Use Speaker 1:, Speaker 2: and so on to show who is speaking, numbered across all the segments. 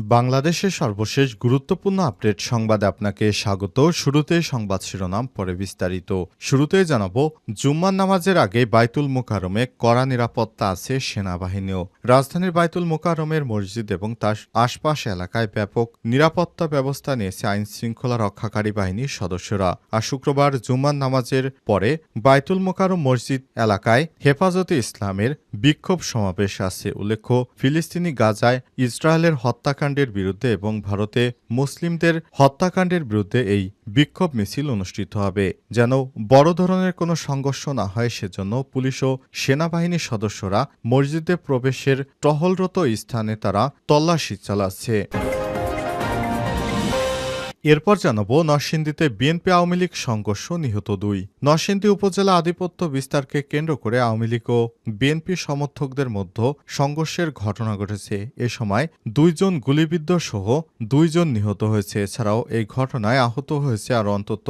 Speaker 1: বাংলাদেশের সর্বশেষ গুরুত্বপূর্ণ আপডেট সংবাদে আপনাকে স্বাগত। শুরুতে সংবাদ শিরোনাম, পরে বিস্তারিত। শুরুতে জানাব, জুম্মার নামাজের আগে বাইতুল মোকারমে কড়া নিরাপত্তা আছে সেনাবাহিনীও। রাজধানীর বাইতুল মোকারমের মসজিদ এবং তার আশপাশ এলাকায় ব্যাপক নিরাপত্তা ব্যবস্থা নিয়েছে আইন শৃঙ্খলা রক্ষাকারী বাহিনীর সদস্যরা। আর শুক্রবার জুম্মার নামাজের পরে বাইতুল মোকারম মসজিদ এলাকায় হেফাজতে ইসলামের বিক্ষোভ সমাবেশ আছে। উল্লেখ্য, ফিলিস্তিনি গাজায় ইসরায়েলের হত্যাকাণ্ডের বিরুদ্ধে এবং ভারতে মুসলিমদের হত্যাকাণ্ডের বিরুদ্ধে এই বিক্ষোভ মিছিল অনুষ্ঠিত হবে। যেন বড় ধরনের কোনো সংঘর্ষ না হয়, সেজন্য পুলিশ ও সেনাবাহিনীর সদস্যরা মসজিদে প্রবেশের টহলরত স্থানে তারা তল্লাশি চালাচ্ছে। এরপর জানাব নরসিংদীতে বিএনপি আওয়ামী লীগ সংঘর্ষ নিহত দুই। নরসিংদী উপজেলা আধিপত্য বিস্তারকে কেন্দ্র করে আওয়ামী লীগ ও বিএনপি সমর্থকদের মধ্যে সংঘর্ষের ঘটনা ঘটেছে। এ সময় দুইজন গুলিবিদ্ধ সহ দুইজন নিহত হয়েছে। এছাড়াও এই ঘটনায় আহত হয়েছে আর অন্তত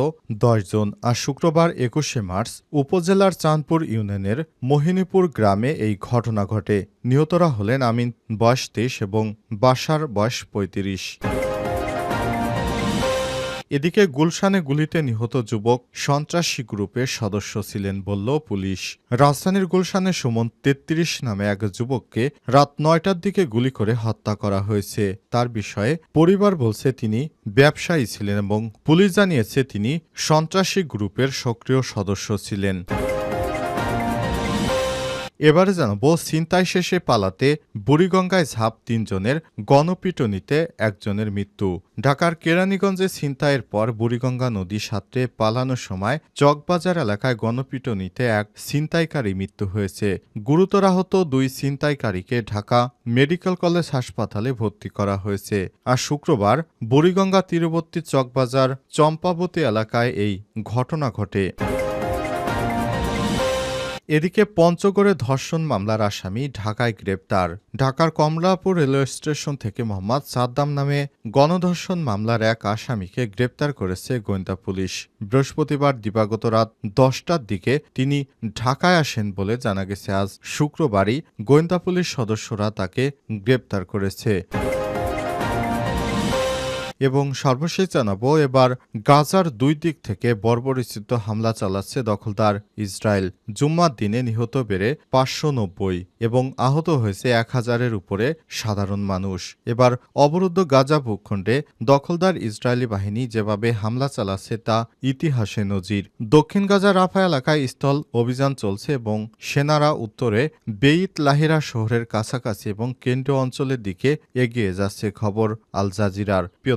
Speaker 1: জন। আর শুক্রবার একুশে মার্চ উপজেলার চাঁদপুর ইউনিয়নের মোহিনীপুর গ্রামে এই ঘটনা ঘটে। নিহতরা হলেন আমিন, বয়স তেইশ এবং বাসার বয়স পঁয়ত্রিশ। এদিকে গুলশানে গুলিতে নিহত যুবক সন্ত্রাসী গ্রুপের সদস্য ছিলেন বলল পুলিশ। রাজধানীর গুলশানে সুমন তেত্রিশ নামে এক যুবককে রাত নয়টার দিকে গুলি করে হত্যা করা হয়েছে। তার বিষয়ে পরিবার বলছে তিনি ব্যবসায়ী ছিলেন এবং পুলিশ জানিয়েছে তিনি সন্ত্রাসী গ্রুপের সক্রিয় সদস্য ছিলেন। এবারে জানাব ছিনতাই শেষে পালাতে বুড়িগঙ্গায় ঝাঁপ তিনজনের গণপিটনিতে একজনের মৃত্যু। ঢাকার কেরানীগঞ্জে ছিনতাইয়ের পর বুড়িগঙ্গা নদী সাঁতরে পালানোর সময় চকবাজার এলাকায় গণপিটনিতে এক ছিনতাইকারী মৃত্যু হয়েছে। গুরুতর আহত দুই ছিনতাইকারীকে ঢাকা মেডিকেল কলেজ হাসপাতালে ভর্তি করা হয়েছে। আর শুক্রবার বুড়িগঙ্গা তীরবর্তী চকবাজার চম্পাবতী এলাকায় এই ঘটনা ঘটে। এদিকে পঞ্চগড়ে ধর্ষণ মামলার আসামি ঢাকায় গ্রেপ্তার। ঢাকার কমলাপুর রেলওয়ে স্টেশন থেকে মোহাম্মদ সাদ্দাম নামে গণধর্ষণ মামলার এক আসামিকে গ্রেপ্তার করেছে গোয়েন্দা পুলিশ। বৃহস্পতিবার দিবাগত রাত দশটার দিকে তিনি ঢাকায় আসেন বলে জানা গেছে। আজ শুক্রবারই গোয়েন্দা পুলিশ সদস্যরা তাকে গ্রেপ্তার করেছে। এবং সর্বশেষ জানাব, এবার গাজার দুই দিক থেকে বর্বরিচিত হামলা চালাচ্ছে দখলদার ইসরায়েল। জুম্মার দিনে নিহত বেড়ে পাঁচশো নব্বই এবং আহত হয়েছে এক হাজারের উপরে সাধারণ মানুষ। এবার অবরুদ্ধ গাজা ভূখণ্ডে দখলদার ইসরায়েলি বাহিনী যেভাবে হামলা চালাচ্ছে তা ইতিহাসে নজির। দক্ষিণ গাজা রাফা এলাকায় স্থল অভিযান চলছে এবং সেনারা উত্তরে বেইত লাহিরা শহরের কাছাকাছি এবং কেন্দ্রীয় অঞ্চলের দিকে এগিয়ে যাচ্ছে খবর আল জাজিরার। প্রিয়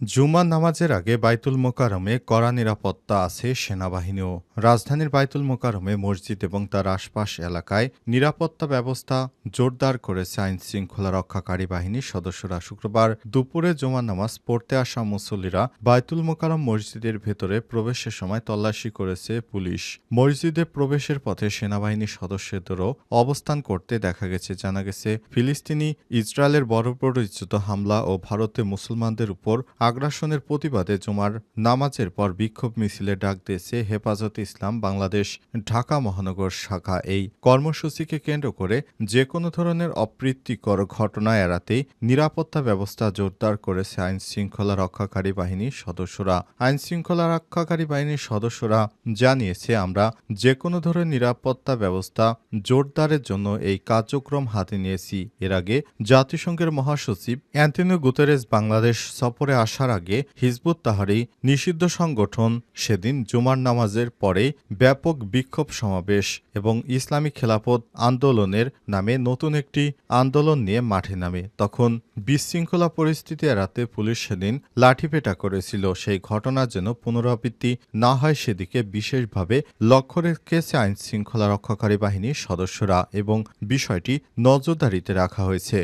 Speaker 1: জুমার নামাজের আগে বাইতুল মোকারমে কড়া নিরাপত্তা আছে সেনাবাহিনীও। রাজধানীর বাইতুল মোকারমে মসজিদ এবং তার আশপাশ এলাকায় নিরাপত্তা ব্যবস্থা জোরদার করেছে আইন শৃঙ্খলা রক্ষাকারী বাহিনীর সদস্যরা। শুক্রবার দুপুরে জুমার নামাজ পড়তে আসা মুসল্লিরা বাইতুল মোকারম মসজিদের ভেতরে প্রবেশের সময় তল্লাশি করেছে পুলিশ। মসজিদে প্রবেশের পথে সেনাবাহিনীর সদস্যদেরও অবস্থান করতে দেখা গেছে। জানা গেছে, ফিলিস্তিনি ইসরায়েলের বড় পরিচিত হামলা ও ভারতে মুসলমানদের উপর আগ্রাসনের প্রতিবাদে জুমার নামাজের পর বিক্ষোভ মিছিলে ডাক দিয়েছে হেফাজতে ইসলাম বাংলাদেশ ঢাকা মহানগর শাখা। এই কর্মসূচিকে কেন্দ্র করে যে কোনো ধরনের অপ্রীতিকর ঘটনা এড়াতেই নিরাপত্তা ব্যবস্থা জোরদার করেছে আইন শৃঙ্খলা রক্ষাকারী বাহিনীর সদস্যরা। আইন শৃঙ্খলা রক্ষাকারী বাহিনীর সদস্যরা জানিয়েছে, আমরা যে কোনো ধরনের নিরাপত্তা ব্যবস্থা জোরদারের জন্য এই কার্যক্রম হাতে নিয়েছি। এর আগে জাতিসংঘের মহাসচিব অ্যান্টনিও গুতেরেস বাংলাদেশ সফরে আসা আসার আগে হিজবুত তাহারি নিষিদ্ধ সংগঠন সেদিন জুমার নামাজের পরে ব্যাপক বিক্ষোভ সমাবেশ এবং ইসলামী খেলাফত আন্দোলনের নামে নতুন একটি আন্দোলন নিয়ে মাঠে নামে। তখন বিশৃঙ্খলা পরিস্থিতি এড়াতে পুলিশ সেদিন লাঠিপেটা করেছিল। সেই ঘটনা যেন পুনরাবৃত্তি না হয় সেদিকে বিশেষভাবে লক্ষ্য রেখেছে আইন শৃঙ্খলা রক্ষাকারী বাহিনীর সদস্যরা এবং বিষয়টি নজরদারিতে রাখা হয়েছে।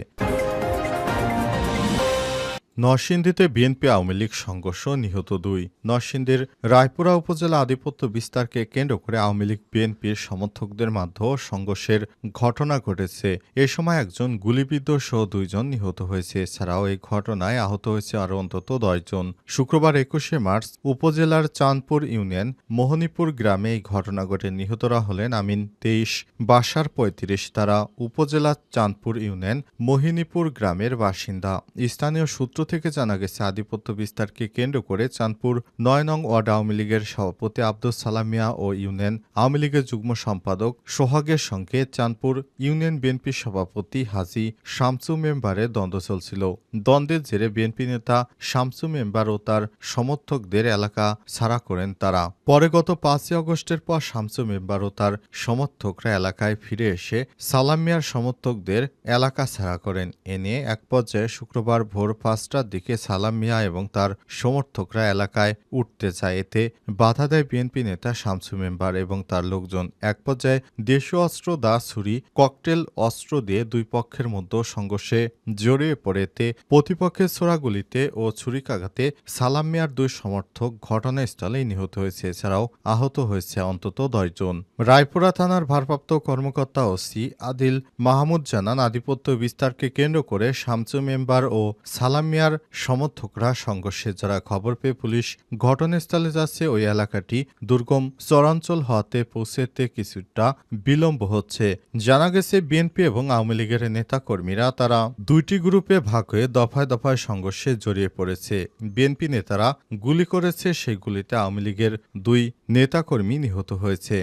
Speaker 1: নরসিংদীতে বিএনপি আওয়ামী লীগ সংঘর্ষ নিহত দুই। নরসিংদীর রায়পুরা উপজেলা আধিপত্য বিস্তারকে কেন্দ্র করে আওয়ামী লীগ বিএনপির সমর্থকদের মাধ্যমে সংঘর্ষের ঘটনা ঘটেছে। এ সময় একজন গুলিবিদ্ধ সহ দুইজন নিহত হয়েছে। এছাড়াও এই ঘটনায় আহত হয়েছে আরও অন্তত দশজন শুক্রবার একুশে মার্চ উপজেলার চাঁদপুর ইউনিয়ন মোহনীপুর গ্রামে এই ঘটনা ঘটে। নিহতরা হলেন আমিন তেইশ, বাসার পঁয়ত্রিশ তারা উপজেলা চাঁদপুর ইউনিয়ন মোহিনীপুর গ্রামের বাসিন্দা। স্থানীয় সূত্র থেকে জানা গেছে, আধিপত্য বিস্তারকে কেন্দ্র করে চাঁদপুর নয় নং ওয়ার্ড আওয়ামী লীগের সভাপতি আব্দুল সালামিয়া ও ইউনিয়ন আওয়ামী লীগের যুগ্ম সম্পাদক সোহাগের সঙ্গে চাঁদপুর ইউনিয়ন বিএনপি সভাপতি হাজি শামসু মেম্বারের দ্বন্দ্ব চলছিল। দ্বন্দ্বের জেরে বিএনপি নেতা শামসু মেম্বার ও তার সমর্থকদের এলাকা ছাড়া করেন তারা। পরে গত পাঁচই আগস্টের পর শামসু মেম্বার ও তার সমর্থকরা এলাকায় ফিরে এসে সালামিয়ার সমর্থকদের এলাকা ছাড়া করেন। এ নিয়ে এক পর্যায়ে শুক্রবার ভোর পাঁচটার দিকে সালাম মিয়া এবং তার সমর্থকরা এলাকায় উঠতে চায়। এতে বাধা দেয় বিএনপি নেতা শামসু মেম্বার এবং তার লোকজন। এক পর্যায়ে দেশীয় অস্ত্র দা ছুরি, ককটেল অস্ত্র দিয়ে দুই পক্ষের মধ্যে সংঘর্ষে জড়িয়ে পড়ে। এতে প্রতিপক্ষের ছোড়াগুলিতে ও ছুরিকাঘাতে সালাম মিয়ার দুই সমর্থক ঘটনাস্থলেই নিহত হয়েছে। এছাড়াও আহত হয়েছে অন্তত দশজন রায়পুরা থানার ভারপ্রাপ্ত কর্মকর্তা ওসি আদিল মাহমুদ জানান, আধিপত্য বিস্তারকে কেন্দ্র করে শামসু মেম্বার ও সালাম মিয়ার সমর্থকরা সংঘর্ষে যারা খবর পেয়ে পুলিশ ঘটনাস্থলে যাচ্ছে, ওই এলাকাটি দুর্গম চরাঞ্চল হওয়াতে পৌঁছেতে কিছুটা বিলম্ব হচ্ছে। জানা গেছে বিএনপি এবং আওয়ামী লীগের নেতাকর্মীরা তারা দুইটি গ্রুপে ভাগ হয়ে দফায় দফায় সংঘর্ষে জড়িয়ে পড়েছে। বিএনপি নেতারা গুলি করেছে সেই গুলিতে আওয়ামী লীগের দুই নেতাকর্মী নিহত হয়েছে।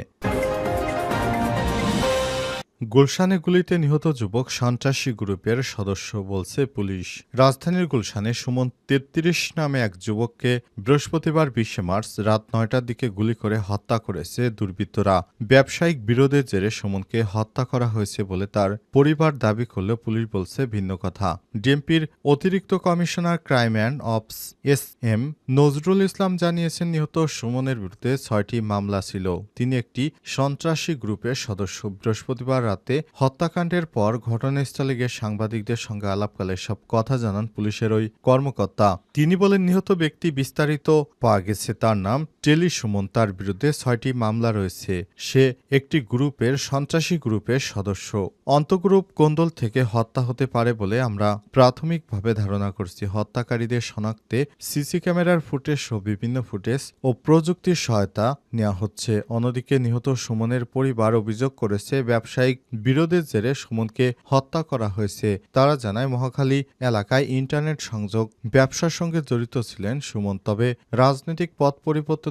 Speaker 1: গুলশানে গুলিতে নিহত যুবক সন্ত্রাসী গ্রুপের সদস্য বলছে পুলিশ। রাজধানীর গুলশানে সুমন তেত্রিশ নামে এক যুবককে বৃহস্পতিবার বিশে মার্চ রাত নয়টার দিকে গুলি করে হত্যা করেছে দুর্বৃত্তরা। ব্যবসায়িক বিরোধের জেরে সুমনকে হত্যা করা হয়েছে বলে তার পরিবার দাবি করলেও পুলিশ বলছে ভিন্ন কথা। ডিএমপির অতিরিক্ত commissioner crime and ops S M Nazrul Islam জানিয়েছেন, নিহত সুমনের বিরুদ্ধে ছয়টি মামলা ছিল। তিনি একটি সন্ত্রাসী গ্রুপের সদস্য। বৃহস্পতিবার রাতে হত্যাকাণ্ডের পর ঘটনাস্থলে গিয়ে সাংবাদিকদের সঙ্গে আলাপকালে সব কথা জানান পুলিশের ওই কর্মকর্তা। তিনি বলেন, নিহত ব্যক্তি বিস্তারিত পাওয়া গেছে। তার নাম টেলি সুমন তার বিরুদ্ধে ছয়টি মামলা রয়েছে। সে একটি গ্রুপের সন্ত্রাসী গ্রুপের সদস্য। অন্তগ্রুপ কোন্দল থেকে হত্যা হতে পারে বলে আমরা প্রাথমিকভাবে ধারণা করছি। হত্যাকারীদের শনাক্তে সিসি ক্যামেরার ফুটেজ সহ বিভিন্ন ফুটেজ ও প্রযুক্তির সহায়তা নেওয়া হচ্ছে। অন্যদিকে নিহত সুমনের পরিবার অভিযোগ করেছে, ব্যবসায়িক বিরোধের জেরে সুমনকে হত্যা করা হয়েছে। তারা জানায়, মহাখালী এলাকায় ইন্টারনেট সংযোগ ব্যবসার সঙ্গে জড়িত ছিলেন সুমন, তবে রাজনৈতিক পথ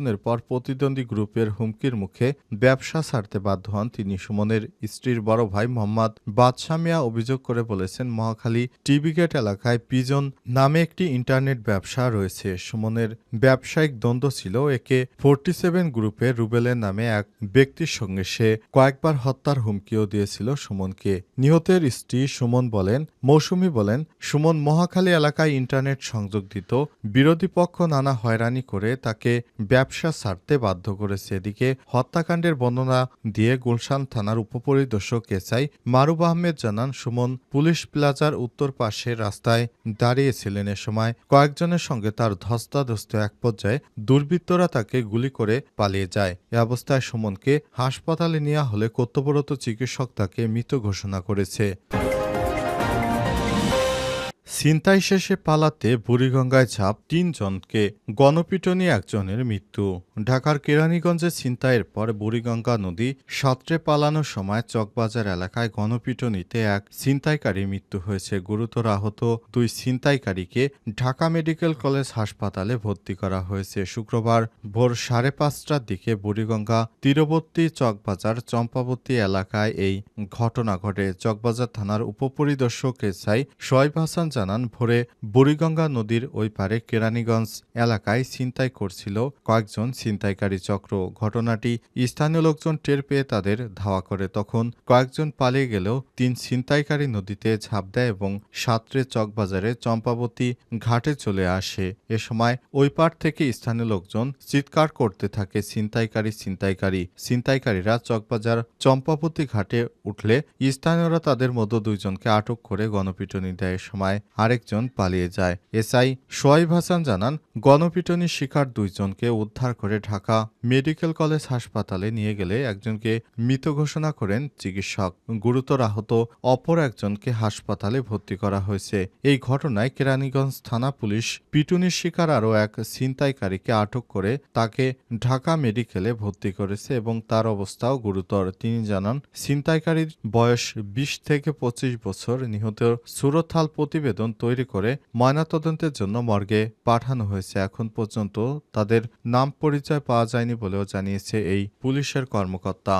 Speaker 1: পরিবর্তনের পর প্রতিদ্বন্দ্বী গ্রুপের হুমকির মুখে ব্যবসা ছাড়তে বাধ্য হন তিনি। সুমনের স্ত্রীর বড় ভাই মোহাম্মদ বাদশাহ মিয়া অভিযোগ করে বলেছেন, মহাখালী টিভি গেট এলাকায় পিজন নামে একটি ইন্টারনেট ব্যবসা রয়েছে। সুমনের ব্যবসায়িক দ্বন্দ্ব ছিল। একে ফোরটি সেভেন গ্রুপে রুবেলের নামে এক ব্যক্তির সঙ্গে সে কয়েকবার হত্যার হুমকিও দিয়েছিল সুমনকে। নিহতের স্ত্রী সুমন বলেন, মৌসুমী বলেন, সুমন মহাখালী এলাকায় ইন্টারনেট সংযোগ দিত। বিরোধী পক্ষ নানা হয়রানি করে তাকে ব্যবসা ছাড়তে বাধ্য করেছে। এদিকে হত্যাকাণ্ডের বর্ণনা দিয়ে গুলশান থানার উপপরিদর্শক এসআই মারুব আহমেদ জানান, সুমন পুলিশ প্লাজার উত্তর পাশে রাস্তায় দাঁড়িয়েছিলেন। এ সময় কয়েকজনের সঙ্গে তার ধস্তাধস্ত এক পর্যায়ে দুর্বৃত্তরা তাকে গুলি করে পালিয়ে যায়। এ অবস্থায় সুমনকে হাসপাতালে নেওয়া হলে কর্তব্যরত চিকিৎসক তাকে মৃত ঘোষণা করেছে। ছিনতাই শেষে পালাতে বুড়িগঙ্গায় ঝাঁপ তিনজনকে গণপিটনি একজনের মৃত্যু। ঢাকার কেরানীগঞ্জে ছিনতাইয়ের পর বুড়িগঙ্গা নদী সাঁতরে পালানোর সময় চকবাজার এলাকায় গণপিটনিতে এক ছিনতাইকারী মৃত্যু হয়েছে। গুরুতর আহত দুই ছিনতাইকারীকে ঢাকা মেডিকেল কলেজ হাসপাতালে ভর্তি করা হয়েছে। শুক্রবার ভোর সাড়ে পাঁচটার দিকে বুড়িগঙ্গা তীরবর্তী চকবাজার চম্পাবতী এলাকায় এই ঘটনা ঘটে। চকবাজার থানার উপপরিদর্শক এসআই শোয়েব হাসান জানান, ভোরে বুড়িগঙ্গা নদীর ওই পারে কেরানীগঞ্জ এলাকায় ছিনতাই করছিল কয়েকজন ছিনতাইকারী চক্র। ঘটনাটি স্থানীয় লোকজন টের পেয়ে তাদের ধাওয়া করে। তখন কয়েকজন পালিয়ে গেলেও তিন ছিনতাইকারী নদীতে ঝাঁপ দেয় এবং সাঁতরে চকবাজারে চম্পাবতী ঘাটে চলে আসে। এ সময় ওই পার থেকে স্থানীয় লোকজন চিৎকার করতে থাকে ছিনতাইকারী ছিনতাইকারী। ছিনতাইকারীরা চকবাজার চম্পাবতী ঘাটে উঠলে স্থানীয়রা তাদের মধ্যে দুইজনকে আটক করে গণপিটুনি দেয়। সময় আরেকজন পালিয়ে যায়। এসআই সোয়াইব হাসান জানান গণপিটুনির শিকার দুইজনকে উদ্ধার করে ঢাকা মেডিকেল কলেজ হাসপাতালে নিয়ে গেলে একজনকে মৃত ঘোষণা করেন চিকিৎসক। গুরুতর আহত অপর একজনকে হাসপাতালে ভর্তি করা হয়েছে। এই ঘটনায় কেরানীগঞ্জ থানা পুলিশ পিটুনির শিকার আরও এক ছিনতাইকারীকে আটক করে তাকে ঢাকা মেডিকেলে ভর্তি করেছে এবং তার অবস্থাও গুরুতর। তিনি জানান, ছিনতাইকারীর বয়স বিশ থেকে পঁচিশ বছর, নিহত সুরতহাল প্রতিবেদন তৈরি করে ময়নাতদন্তের জন্য মর্গে পাঠানো হয়েছে। এখন পর্যন্ত তাদের নাম পরিচয় পাওয়া যায়নি বলেও জানিয়েছে এই পুলিশের কর্মকর্তা।